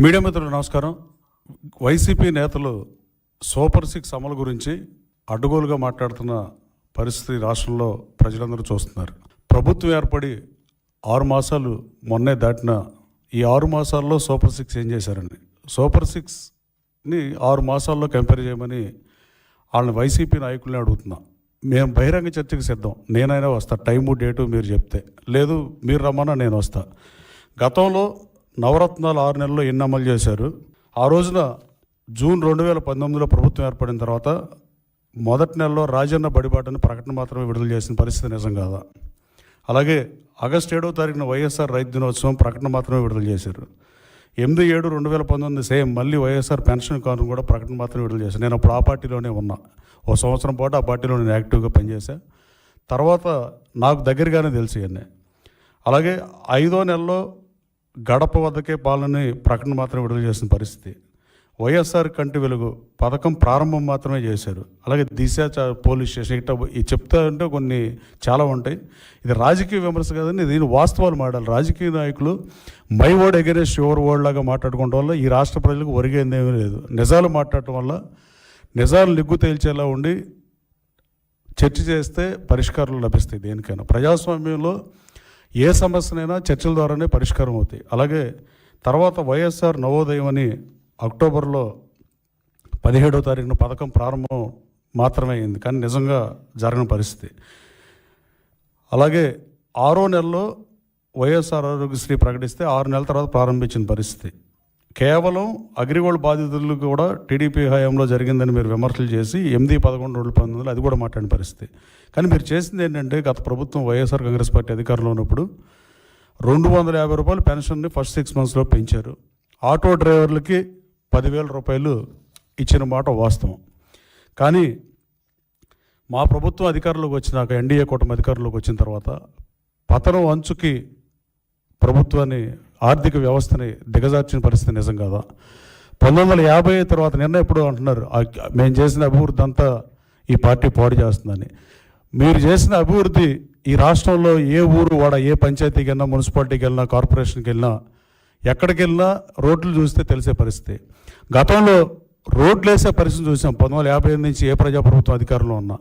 Media మిత్రులు నమస్కారం. YCP నేతలు సూపర్ సిక్స్ అమలు గురించి అడ్డుగోలుగా మాట్లాడుతున్న పరిస్థితి రాష్ట్రంలో ప్రజలందరూ చూస్తున్నారు. ప్రభుత్వం ఏర్పడి ఆరు మాసాలు మొన్నే దాటిన ఈ ఆరు మాసాల్లో సూపర్ సిక్స్ ఏం చేశారండి? సూపర్ సిక్స్ని ఆరు మాసాల్లో కంపేర్ చేయమని వాళ్ళని వైసీపీ నాయకుల్ని అడుగుతున్నా. మేము బహిరంగ చర్చకు సిద్ధం. నేనైనా వస్తా. టైము డేటు మీరు చెప్తే. లేదు మీరు రమ్మన్నా నేను వస్తా. గతంలో నవరత్నాలు ఆరు నెలల్లో ఎన్ని అమలు చేశారు? ఆ రోజున జూన్ రెండు వేల పంతొమ్మిదిలో ప్రభుత్వం ఏర్పడిన తర్వాత మొదటి నెలలో రాజన్న బడిబాటని ప్రకటన మాత్రమే విడుదల చేసిన పరిస్థితి నిజం కాదా? అలాగే ఆగస్టు ఏడవ తారీఖున వైఎస్ఆర్ రైతు దినోత్సవం ప్రకటన మాత్రమే విడుదల చేశారు. ఎనిమిది ఏడు రెండు వేల పంతొమ్మిది సేమ్ మళ్ళీ వైఎస్ఆర్ పెన్షన్ కాను కూడా ప్రకటన మాత్రమే విడుదల చేశాను నేను అప్పుడు ఆ పార్టీలోనే ఉన్నా. ఓ సంవత్సరం పాటు ఆ పార్టీలో నేను యాక్టివ్గా పనిచేశా. తర్వాత నాకు దగ్గరగానే తెలిసి ఇవన్నీ. అలాగే ఐదో నెలలో గడప వద్దకే పాలని ప్రకటన మాత్రం విడుదల చేసిన పరిస్థితి. వైఎస్ఆర్ కంటి వెలుగు పథకం ప్రారంభం మాత్రమే చేశారు. అలాగే దిశ పోలీస్ స్టేషన్ ఇట్లా ఈ చెప్తా అంటే కొన్ని చాలా ఉంటాయి. ఇది రాజకీయ విమర్శ కదండి దీని వాస్తవాలు మాడాలి రాజకీయ నాయకులు my word against your word లాగా మాట్లాడుకోవడం వల్ల ఈ రాష్ట్ర ప్రజలకు ఒరిగేది ఏమీ లేదు. నిజాలు మాట్లాడటం వల్ల నిజాలు నిగ్గు తేల్చేలా ఉండి చర్చ చేస్తే పరిష్కారాలు లభిస్తాయి దేనికైనా. ప్రజాస్వామ్యంలో ఏ సమస్యనైనా చర్చల ద్వారానే పరిష్కారం అవుతాయి. అలాగే తర్వాత వైఎస్ఆర్ నవోదయం అని అక్టోబర్లో పదిహేడో తారీఖున పథకం ప్రారంభం మాత్రమే అయింది. కానీ నిజంగా జరగని పరిస్థితి. అలాగే ఆరో నెలలో వైఎస్ఆర్ ఆరోగ్యశ్రీ ప్రకటిస్తే ఆరు నెలల తర్వాత ప్రారంభించిన పరిస్థితి. కేవలం అగ్రిగోల్డ్ బాధితులు కూడా టీడీపీ హయాంలో జరిగిందని మీరు విమర్శలు చేసి ఎనిమిది పదకొండు రెండు పంతొమ్మిదిలో అది కూడా మాట్లాడిన పరిస్థితి. కానీ మీరు చేసింది ఏంటంటే గత ప్రభుత్వం వైఎస్ఆర్ కాంగ్రెస్ పార్టీ అధికారంలో ఉన్నప్పుడు రెండు వందల యాభై రూపాయలు పెన్షన్ని ఫస్ట్ సిక్స్ మంత్స్లో పెంచారు. ఆటో డ్రైవర్లకి పదివేల రూపాయలు ఇచ్చిన మాట వాస్తవం. కానీ మా ప్రభుత్వం అధికారంలోకి వచ్చినాక ఎన్డీఏ కూటమి అధికారంలోకి వచ్చిన తర్వాత పతనం అంచుకి ప్రభుత్వాన్ని ఆర్థిక వ్యవస్థని దిగజార్చిన పరిస్థితి నిజం కాదా? పంతొమ్మిది వందల యాభై తర్వాత నిన్న ఎప్పుడు అంటున్నారు మేము చేసిన అభివృద్ధి అంతా ఈ పార్టీ పాడు చేస్తుందని. మీరు చేసిన అభివృద్ధి ఈ రాష్ట్రంలో ఏ ఊరు వాడ ఏ పంచాయతీకి వెళ్ళినా మున్సిపాలిటీకి వెళ్ళినా కార్పొరేషన్కి వెళ్ళినా ఎక్కడికి వెళ్ళినా రోడ్లు చూస్తే తెలిసే పరిస్థితి. గతంలో రోడ్లు వేసే పరిస్థితి చూసాం. పంతొమ్మిది వందల యాభై ఎనిమిది నుంచి ఏ ప్రజాప్రభుత్వం అధికారంలో ఉన్నా.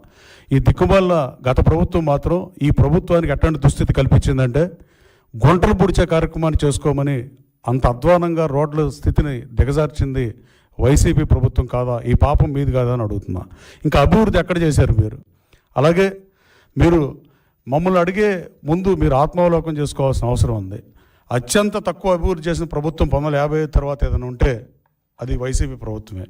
ఈ దిక్కుమాల గత ప్రభుత్వం మాత్రం ఈ ప్రభుత్వానికి ఎట్లాంటి దుస్థితి కల్పించిందంటే గుంటలు పుడిచే కార్యక్రమాన్ని చేసుకోమని అంత అధ్వానంగా రోడ్ల స్థితిని దిగజార్చింది వైసీపీ ప్రభుత్వం కాదా? ఈ పాపం మీది కాదా అని అడుగుతున్నా. ఇంకా అభివృద్ధి ఎక్కడ చేశారు మీరు? అలాగే మీరు మమ్మల్ని అడిగే ముందు మీరు ఆత్మావలోకం చేసుకోవాల్సిన అవసరం ఉంది. అత్యంత తక్కువ అభివృద్ధి చేసిన ప్రభుత్వం పంతొమ్మిది యాభై తర్వాత ఏదైనా ఉంటే అది వైసీపీ ప్రభుత్వమే.